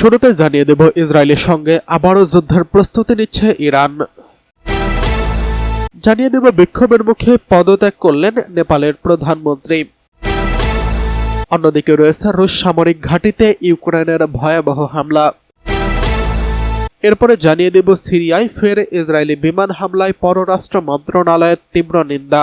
শুরুতে জানিয়ে দেব, ইসরায়েলের সঙ্গে আবারও যুদ্ধের প্রস্তুতি নিচ্ছে ইরান। জানিয়ে দেব, বিক্ষোভের মুখে পদত্যাগ করলেন নেপালের প্রধানমন্ত্রী। অন্যদিকে রয়েছে রুশ সামরিক ঘাঁটিতে ইউক্রেনের ভয়াবহ হামলা। এরপরে জানিয়ে দেব, সিরিয়ায় ফের ইসরায়েলি বিমান হামলায় পররাষ্ট্র মন্ত্রণালয়ের তীব্র নিন্দা।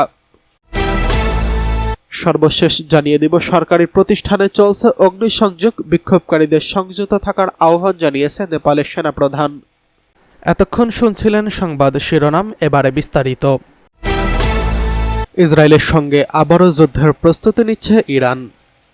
সর্বশেষ জানিয়ে দিব সরকারি প্রতিষ্ঠানে চলছে অগ্নিসংযোগ বিক্ষোভকারীদের সংযত থাকার আহ্বান জানিয়েছে নেপালের সেনাপ্রধান। এতক্ষণ শুনছিলেন সংবাদ শিরোনাম এবারে বিস্তারিত। ইসরায়েলের সঙ্গে আবারও যুদ্ধের প্রস্তুতি নিচ্ছে ইরান।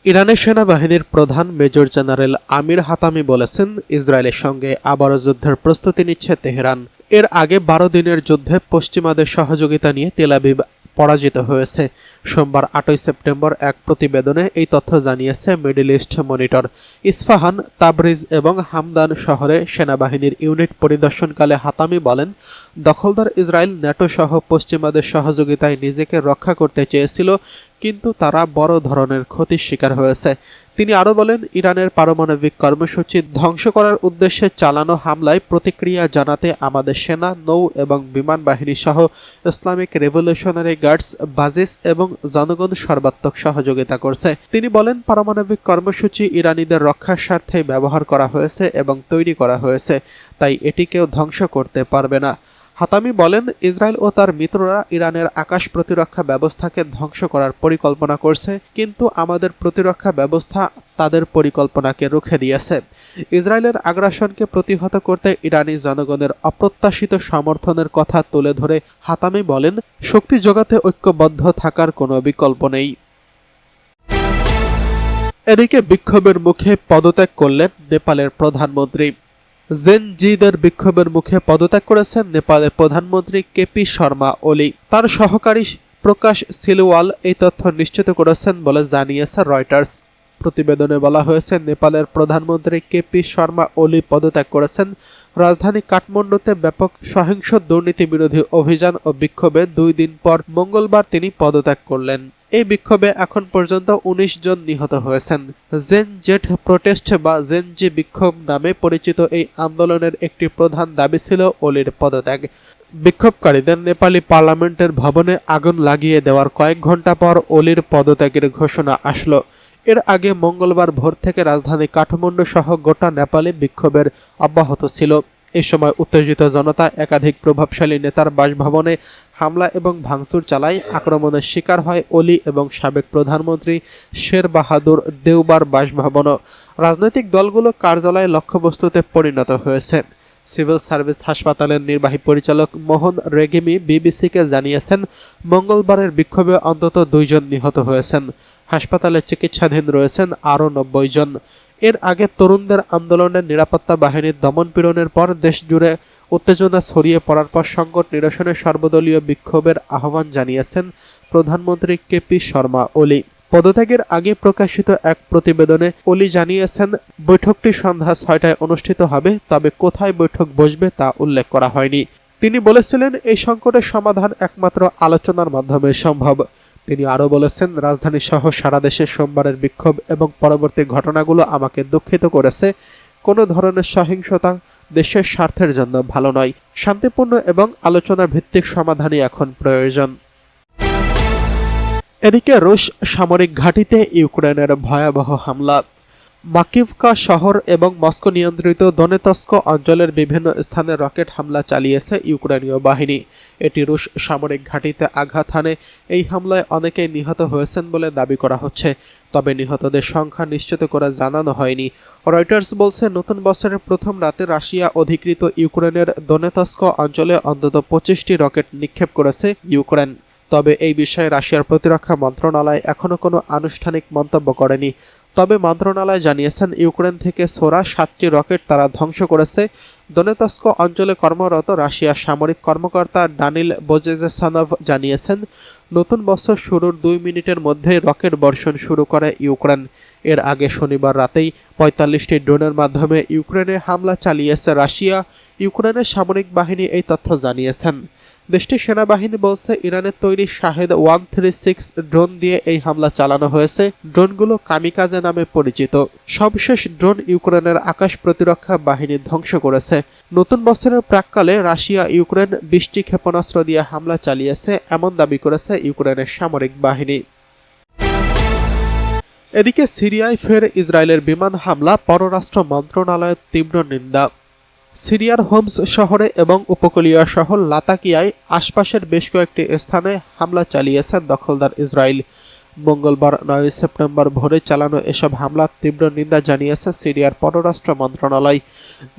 ইরানের সেনাবাহিনীর প্রধান মেজর জেনারেল আমির হাতামি বলেছেন ইসরায়েলের সঙ্গে আবারও যুদ্ধের প্রস্তুতি নিচ্ছে তেহরান। এর আগে বারো দিনের যুদ্ধে পশ্চিমাদের সহযোগিতা নিয়ে তেলাবিব পরাজিত হয়েছে। সোমবার আটই সেপ্টেম্বর এক প্রতিবেদনে এই তথ্য জানিয়েছে Middle East Monitor. Isfahan, Tabriz এবং হামদান শহরে সেনাবাহিনীর ইউনিট পরিদর্শনকালে হাতামি বলেন, দখলদার ইসরায়েল ন্যাটো সহ পশ্চিমাদের সহযোগিতায় নিজেকে রক্ষা করতে চেয়েছিল কিন্তু তারা বড় ধরনের ক্ষতির শিকার হয়েছে। তিনি আরও বলেন, ইরানের পারমাণবিক কর্মসূচি ধ্বংস করার উদ্দেশ্যে চালানো হামলায় প্রতিক্রিয়া জানাতে আমাদের সেনা, নৌ এবং বিমান বাহিনী সহ ইসলামিক রেভলিউশনারি গার্ডস, বাজিস এবং জনগণ সর্বাত্মক সহযোগিতা করছে। তিনি বলেন, পারমাণবিক কর্মসূচি ইরানিদের রক্ষার স্বার্থে ব্যবহার করা হয়েছে এবং তৈরি করা হয়েছে, তাই এটি কেউ ধ্বংস করতে পারবে না। হাতামি বলেন, ইসরায়েল ও তার মিত্ররা ইরানের আকাশ প্রতিরক্ষা ব্যবস্থাকে ধ্বংস করার পরিকল্পনা করছে, কিন্তু আমাদের প্রতিরক্ষা ব্যবস্থা তাদের পরিকল্পনাকে রুখে দিয়েছে। ইসরায়েলের আগ্রাসনকে প্রতিহত করতে ইরানি জনগণের অপ্রত্যাশিত সমর্থনের কথা তুলে ধরে হাতামি বলেন, শক্তি জোগাতে ঐক্যবদ্ধ থাকার কোনো বিকল্প নেই। এদিকে বিক্ষোভের মুখে পদত্যাগ করলেন নেপালের প্রধানমন্ত্রী। জেনজিদের বিক্ষোভের মুখে পদত্যাগ করেছেন নেপালের প্রধানমন্ত্রী কেপি শর্মা ওলি। তার সহকারী প্রকাশ সিলওয়াল এই তথ্য নিশ্চিত করেছেন বলে জানিয়েছে রয়টার্স। প্রতিবেদনে বলা হয়েছে, নেপালের প্রধানমন্ত্রী কেপি শর্মা ওলি পদত্যাগ করেছেন। রাজধানী কাঠমান্ডুতে ব্যাপক সহিংস দুর্নীতি বিরোধী অভিযান ও বিক্ষোভে দুই দিন পর মঙ্গলবার তিনি পদত্যাগ করলেন। এই বিক্ষোভে এখন পর্যন্ত ১৯ জন নিহত হয়েছেন। জেন জেট প্রোটেস্ট বা জেন জেনজি বিক্ষোভ নামে পরিচিত এই আন্দোলনের একটি প্রধান দাবি ছিল অলির পদত্যাগ। বিক্ষোভকারীদের নেপালি পার্লামেন্টের ভবনে আগুন লাগিয়ে দেওয়ার কয়েক ঘণ্টা পর অলির পদত্যাগের ঘোষণা আসলো। এর আগে মঙ্গলবার ভোর থেকে রাজধানী কাঠমান্ডু সহ গোটা নেপালে বিক্ষোভের অব্যাহত ছিল। এ সময় উত্তেজিত জনতা, একাধিক প্রভাবশালী নেতার বাসভবনে হামলা এবং ভাঙচুর চালায় আক্রমণের শিকার হয় অলি এবং সাবেক প্রধানমন্ত্রী শের বাহাদুর দেওবার বাসভবনও। রাজনৈতিক দলগুলো কার্যালয়ে লক্ষ্যবস্তুতে পরিণত হয়েছে। সিভিল সার্ভিস হাসপাতালের নির্বাহী পরিচালক মোহন রেগিমি বিবিসিকে জানিয়েছেন, মঙ্গলবারের বিক্ষোভে অন্তত দুইজন নিহত হয়েছেন। হাসপাতালে চিকিৎসাধীন রয়েছেন আরও নব্বই জন। এর আগে তরুণদের আন্দোলনের নিরাপত্তা বাহিনীর দমনপীড়নের পর দেশ জুড়ে উত্তেজনা ছড়িয়ে পড়ার পর সংকট নিরসনে সর্বদলীয় বিক্ষোভের আহ্বান জানিয়েছেন প্রধানমন্ত্রী কেপি শর্মা ওলি। পদত্যাগের আগে প্রকাশিত এক প্রতিবেদনে ওলি জানিয়েছেন, বৈঠকটি সন্ধ্যা ছয়টায় অনুষ্ঠিত হবে, তবে কোথায় বৈঠক বসবে তা উল্লেখ করা হয়নি। তিনি বলেছিলেন, এই সংকটের সমাধান একমাত্র আলোচনার মাধ্যমে সম্ভব। তিনি আরও বলেছেন, রাজধানী সহ সারা দেশে সোমবারের বিক্ষোভ এবং পরবর্তী ঘটনাগুলো আমাকে দুঃখিত করেছে। কোনো ধরনের সহিংসতা দেশের স্বার্থের জন্য ভালো নয়। শান্তিপূর্ণ এবং আলোচনা ভিত্তিক সমাধানই এখন প্রয়োজন। এদিকে রুশ সামরিক ঘাঁটিতে ইউক্রেনের ভয়াবহ হামলা। মাকিভকা শহর এবং মস্কো নিয়ন্ত্রিত দনেতস্ক অঞ্চলের বিভিন্ন স্থানে রকেট হামলা চালিয়েছে ইউক্রেনীয় বাহিনী। এটি রুশ সামরিক ঘাঁটিতে আঘাত হানে। এই হামলায় অনেকেই নিহত হয়েছেন বলে দাবি করা হচ্ছে। তবে নিহতদের সংখ্যা নিশ্চিত করে জানানো হয়নি। রয়টার্স বলছে, নতুন বছরের প্রথম রাতে রাশিয়া অধিকৃত ইউক্রেনের দনেতস্ক অঞ্চলে অন্তত পঁচিশটি রকেট নিক্ষেপ করেছে ইউক্রেন। তবে এই বিষয়ে রাশিয়ার প্রতিরক্ষা মন্ত্রণালয় এখনও কোনো আনুষ্ঠানিক মন্তব্য করেনি। তবে মন্ত্রণালয় জানিয়েছেন, ইউক্রেন থেকে সোরা সাতটি রকেট তারা ধ্বংস করেছে। দনেতস্ক অঞ্চলে কর্মরত রাশিয়ার সামরিক কর্মকর্তা ডানিল বোজেজেসানভ জানিয়েছেন, নতুন বছর শুরুর দুই মিনিটের মধ্যে রকেট বর্ষণ শুরু করে ইউক্রেন। এর আগে শনিবার রাতেই পঁয়তাল্লিশটি ড্রোনের মাধ্যমে ইউক্রেনে হামলা চালিয়েছে রাশিয়া। ইউক্রেনের সামরিক বাহিনী এই তথ্য জানিয়েছেন। দেশটির সেনাবাহিনী বলছে, ইরানের তৈরি Shahed one three six drone দিয়ে এই হামলা চালানো হয়েছে। ড্রোনগুলো কামিকাজে নামে পরিচিত। সবশেষ ড্রোন ইউক্রেনের আকাশ প্রতিরক্ষা বাহিনী ধ্বংস করেছে। নতুন বছরের প্রাককালে রাশিয়া, ইউক্রেন বৃষ্টি ক্ষেপণাস্ত্র দিয়ে হামলা চালিয়েছে, এমন দাবি করেছে ইউক্রেনের সামরিক বাহিনী। এদিকে সিরিয়ায় ফের ইসরায়েলের বিমান হামলা, পররাষ্ট্র মন্ত্রণালয়ের তীব্র নিন্দা। সিরিয়ার হোমস শহরে এবং উপকূলীয় শহর লাতাকিয়ায় আশপাশের বেশ কয়েকটি স্থানে হামলা চালিয়েছেন দখলদার ইসরায়েল। মঙ্গলবার নয় সেপ্টেম্বর ভোরে চালানো এসব হামলার তীব্র নিন্দা জানিয়েছে সিরিয়ার পররাষ্ট্র মন্ত্রণালয়।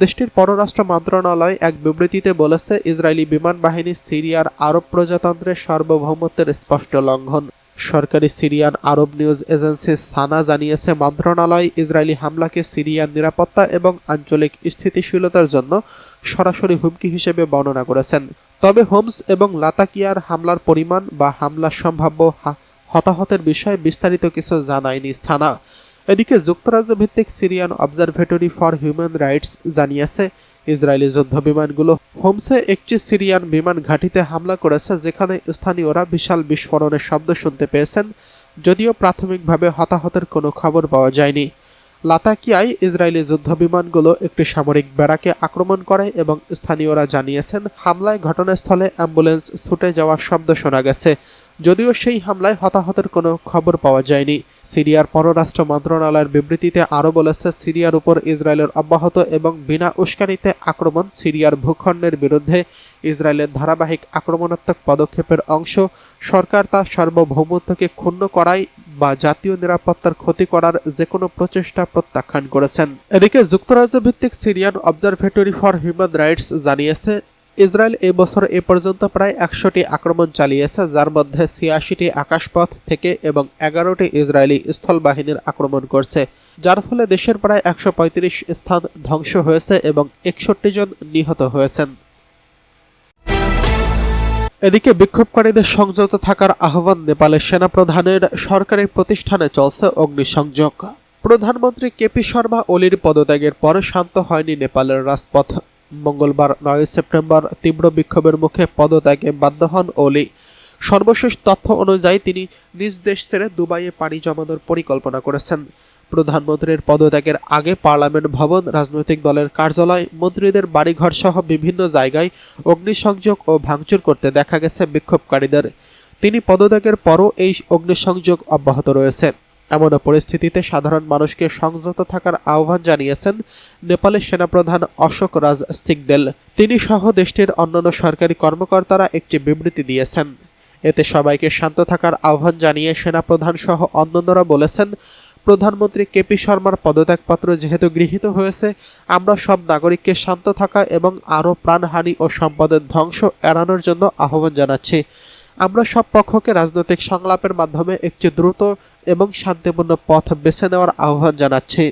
দেশটির পররাষ্ট্র মন্ত্রণালয় এক বিবৃতিতে বলেছে, ইসরায়েলি বিমান বাহিনী সিরিয়ার আরব প্রজাতন্ত্রের সার্বভৌমত্বের স্পষ্ট লঙ্ঘন। সরকারি Syrian Arab News Agency SANA জানিয়েছে, মন্ত্রণালয় ইসরায়েলি হামলাকে সিরিয়ার নিরাপত্তা এবং আঞ্চলিক স্থিতিশীলতার জন্য সরাসরি হুমকি হিসেবে বর্ণনা করেছেন। তবে হোমস এবং লাতাকিয়ার হামলার পরিমাণ বা হামলার সম্ভাব্য হতাহতের বিষয়ে বিস্তারিত কিছু জানায়নি সানা। এদিকে যুক্তরাজ্য ভিত্তিক Syrian Observatory for Human Rights জানিয়েছে ইসরায়েলি যুদ্ধ বিমানগুলো হোমসে একটি সিরিয়ান বিমান ঘাঁটিতে হামলা করেছে, যেখানে স্থানীয়রা বিশাল বিস্ফোরণের শব্দ শুনতে পেয়েছেন, যদিও প্রাথমিকভাবে হতাহতের কোনো খবর পাওয়া যায়নি। লাতাকিয়ায় ইসরায়েলি যুদ্ধ বিমানগুলো একটি সামরিক বেড়াকে আক্রমণ করে এবং স্থানীয়রা জানিয়েছেন, হামলায় ঘটনাস্থলে অ্যাম্বুলেন্স ছুটে যাওয়ার শব্দ শোনা গেছে, যদিও সেই হামলায় হতাহতের কোনো খবর পাওয়া যায়নি। সিরিয়ার পররাষ্ট্র মন্ত্রণালয়ের বিবৃতিতে আরও বলেছে, সিরিয়ার উপর ইসরায়েলের অব্যাহত এবং বিনা উস্কানিতে আক্রমণ সিরিয়ার ভূখণ্ডের বিরুদ্ধে ইসরায়েলের ধারাবাহিক আক্রমণাত্মক পদক্ষেপের অংশ। সরকার তার সার্বভৌমত্বকে ক্ষুণ্ণ করায় বা জাতীয় নিরাপত্তার ক্ষতি করার যে কোনো প্রচেষ্টা প্রত্যাখ্যান করেছেন। এদিকে যুক্তরাজ্য ভিত্তিক Syrian Observatory for Human Rights জানিয়েছে ইসরায়েল এ বছর এ পর্যন্ত প্রায় একশোটি আক্রমণ চালিয়েছে, যার মধ্যে ছিয়াশিটি আকাশপথ থেকে এবং এগারোটি ইসরায়েলি স্থল বাহিনীর আক্রমণ করছে, যার ফলে দেশের প্রায় একশো পঁয়ত্রিশ স্থান ধ্বংস হয়েছে এবং একষট্টি জন নিহত হয়েছেন। এদিকে বিক্ষোভকারীদের সংযত থাকার আহ্বান নেপালের সেনাপ্রধানের সরকারি প্রতিষ্ঠানে চলছে অগ্নিসংযোগ। প্রধানমন্ত্রী কেপি শর্মা ওলির পদত্যাগের পর শান্ত হয়নি নেপালের রাজপথ। মঙ্গলবার, নয় সেপ্টেম্বর, তীব্র বিক্ষোভের মুখে পদত্যাগে বাধ্য হন ওলি। সর্বশেষ তথ্য অনুযায়ী তিনি নিজ দেশ ছেড়ে দুবাইয়ে পাড়ি জমানোর পরিকল্পনা করেছেন। প্রধানমন্ত্রীর পদত্যাগের আগে পার্লামেন্ট ভবন, রাজনৈতিক দলের কার্যালয়, মন্ত্রীদের বাড়িঘর সহ বিভিন্ন জায়গায় অগ্নিসংযোগ ও ভাঙচুর করতে দেখা গেছে বিক্ষোভকারীদের। তিনি পদত্যাগের পরও এই অগ্নিসংযোগ অব্যাহত রয়েছে। এমন পরিস্থিতিতে সাধারণ মানুষকে সংযত থাকার আহ্বান জানিয়েছেন নেপালের সেনাপ্রধান অশোক রাজ সিগদেল তিনি সহ দেশটির অন্যান্য সরকারি কর্মকর্তারা একটি বিবৃতি দিয়েছেন। এতে সবাইকে শান্ত থাকার আহ্বান জানিয়ে সেনাপ্রধান সহ অন্যান্যরা বলেছেন, প্রধানমন্ত্রী কেপি শর্মার পদত্যাগপত্র যেহেতু গৃহীত হয়েছে, আমরা সব নাগরিককে শান্ত থাকা এবং আরও প্রাণহানি ও সম্পদের ধ্বংস এড়ানোর জন্য আহ্বান জানাচ্ছি। আমরা সব পক্ষকে রাজনৈতিক সংলাপের মাধ্যমে একটি দ্রুত এবং শান্তিপূর্ণ পথ বেছে নেওয়ার আহ্বান জানাচ্ছি।